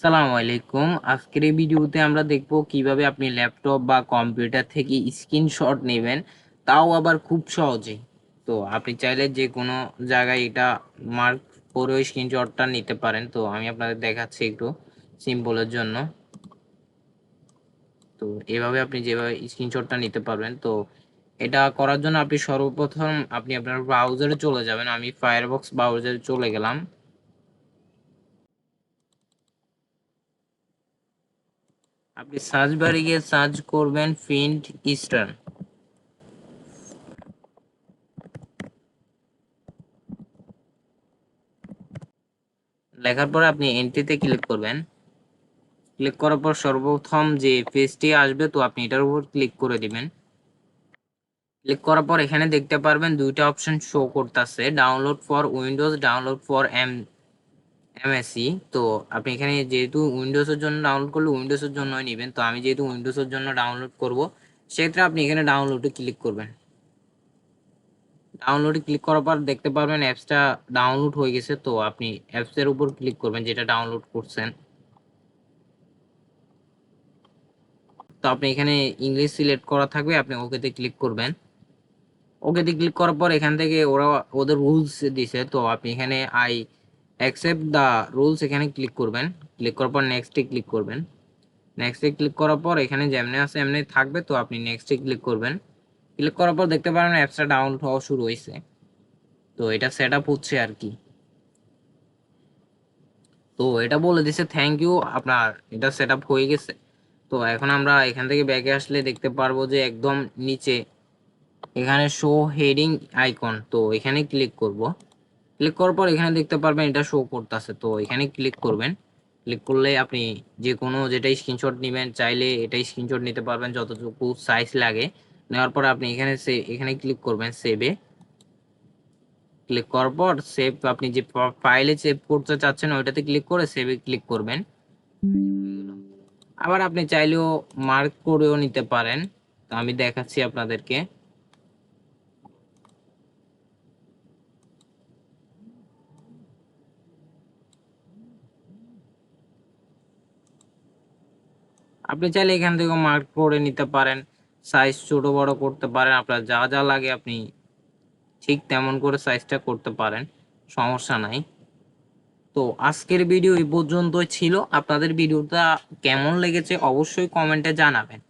সালাম আলাইকুম। আজকের এই ভিডিওতে আমরা দেখব কীভাবে আপনি ল্যাপটপ বা কম্পিউটার থেকে স্ক্রিনশট নেবেন, তাও আবার খুব সহজে। তো আপনি চাইলে যে কোনো জায়গায় এটা মার্ক করে ওই স্ক্রিনশটটা নিতে পারেন। তো আমি আপনাদের দেখাচ্ছি একটু সিম্পলের জন্য। তো এভাবে আপনি যেভাবে স্ক্রিনশটটা নিতে পারবেন, তো এটা করার জন্য আপনি সর্বপ্রথম আপনি আপনার ব্রাউজারে চলে যাবেন। আমি ফায়ারবক্স ব্রাউজারে চলে গেলাম। আপনি সার্চ বারে গিয়ে সার্চ করবেন ফিন্ট ইস্টার্ন লেখার পরে আপনি এন্ট্রিতে ক্লিক করবেন। ক্লিক করার পর সর্বপ্রথম যে পেজটি আসবে, তো আপনি এটার উপর ক্লিক করে দিবেন। ক্লিক করার পর এখানে দেখতে পারবেন দুইটা অপশন শো করতেছে download for Windows download for M MSc তো আপনি এখানে যেহেতু উইন্ডোজের জন্য ডাউনলোড করলে উইন্ডোজের জন্যই নেবেন, তো আমি যেহেতু উইন্ডোজের জন্য ডাউনলোড করব, সেক্ষেত্রে আপনি এখানে ডাউনলোডে ক্লিক করবেন। ডাউনলোডে ক্লিক করার পর দেখতে পারবেন অ্যাপসটা ডাউনলোড হয়ে গেছে, তো আপনি অ্যাপসের উপর ক্লিক করবেন যেটা ডাউনলোড করছেন। তো আপনি এখানে ইংলিশ সিলেক্ট করা থাকবে, আপনি ওকেতে ক্লিক করবেন। ওকেতে ক্লিক করার পর এখান থেকে ওরা ওদের রুলস দিছে, তো আপনি এখানে আই অ্যাকসেপ্ট দ্য রুলস এখানে ক্লিক করবেন। ক্লিক করার পর নেক্সটে ক্লিক করবেন। নেক্সটে ক্লিক করার পর এখানে যেমনি আছে এমনি থাকবে, তো আপনি নেক্সটে ক্লিক করবেন। ক্লিক করার পর দেখতে পারেন অ্যাপসটা ডাউনলোড হওয়া শুরু হয়েছে তো এটা সেট আপ হচ্ছে আর কি। তো এটা বলে দিছে থ্যাংক ইউ আপনার এটা সেট আপ হয়ে গেছে। তো এখন আমরা এখান থেকে ব্যাকে আসলে দেখতে পারব যে একদম নিচে এখানে শো হেডিং আইকন তো এখানে ক্লিক করব। ক্লিক করার পর এখানে দেখতে পারবেন এটা শো করতেছে। তো এখানে ক্লিক করবেন। ক্লিক করলে আপনি যে কোনো যেটা স্ক্রিনশট নেবেন, চাইলে এটাই স্ক্রিনশট নিতে পারবেন যতটুকু সাইজ লাগে। নেওয়ার পর আপনি এখানে এখানে ক্লিক করবেন সেভে ক্লিক করার পর সেভ আপনি যে ফাইলে সেভ করতে চাচ্ছেন ওইটাতে ক্লিক করে সেভে ক্লিক করবেন। আবার আপনি চাইলেও মার্ক করেও নিতে পারেন। তো আমি দেখাচ্ছি আপনাদেরকে। আপনি চাইলে এখান থেকে মার্ক করে নিতে পারেন সাইজ ছোট বড় করতে পারেন, আপনার যা যা লাগে আপনি ঠিক তেমন করে সাইজটা করতে পারেন, সমস্যা নাই। তো আজকের ভিডিও এই পর্যন্তই ছিল, আপনাদের ভিডিওটা কেমন লেগেছে অবশ্যই কমেন্টে জানাবেন।